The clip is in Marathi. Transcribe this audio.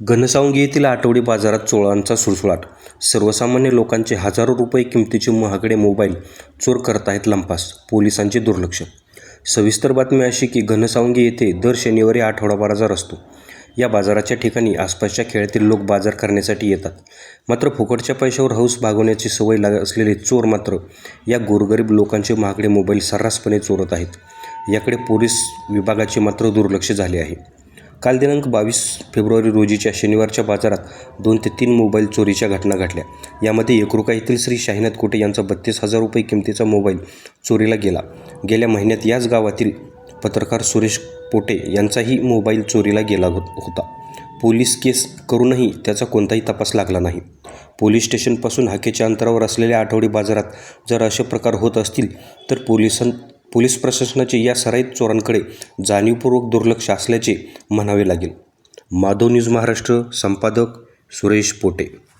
घनसावंगी येथील आठवडी बाजारात चोरांचा सुळसुळाट. सर्वसामान्य लोकांचे हजारो रुपये किमतीचे महागडे मोबाईल चोर करत आहेत लंपास पोलिसांचे दुर्लक्ष. सविस्तर बातमी अशी की घनसावंगी येथे दर शनिवारी आठवडा बाजार असतो या बाजाराच्या ठिकाणी आसपासच्या खेळातील लोक बाजार करण्यासाठी येतात. मात्र फुकटच्या पैशावर हौस भागवण्याची सवय लाग असलेले चोर मात्र या गोरगरीब लोकांचे महागडे मोबाईल सर्रासपणे चोरत आहेत. याकडे पोलीस विभागाचे मात्र दुर्लक्ष झाले आहे. काल दिनांक बावीस फेब्रुवारी रोजीच्या शनिवारच्या बाजारात दोन ते तीन मोबाईल चोरीच्या घटना घडल्या. यामध्ये एकरुका येथील श्री शाहिनाथ कोटे यांचा बत्तीस हजार रुपये किमतीचा मोबाईल चोरीला गेला. गेल्या महिन्यात याच गावातील पत्रकार सुरेश पोटे यांचाही मोबाईल चोरीला गेला होता पोलीस केस करूनही त्याचा कोणताही तपास लागला नाही. पोलीस स्टेशनपासून हाकेच्या अंतरावर असलेल्या आठवडी बाजारात जर असे प्रकार होत असतील तर पोलिसां पोलीस प्रशासनाचे या सराईत चोरांकडे जाणीवपूर्वक दुर्लक्ष असल्याचे म्हणावे लागेल. माधव न्यूज महाराष्ट्र संपादक सुरेश पोटे.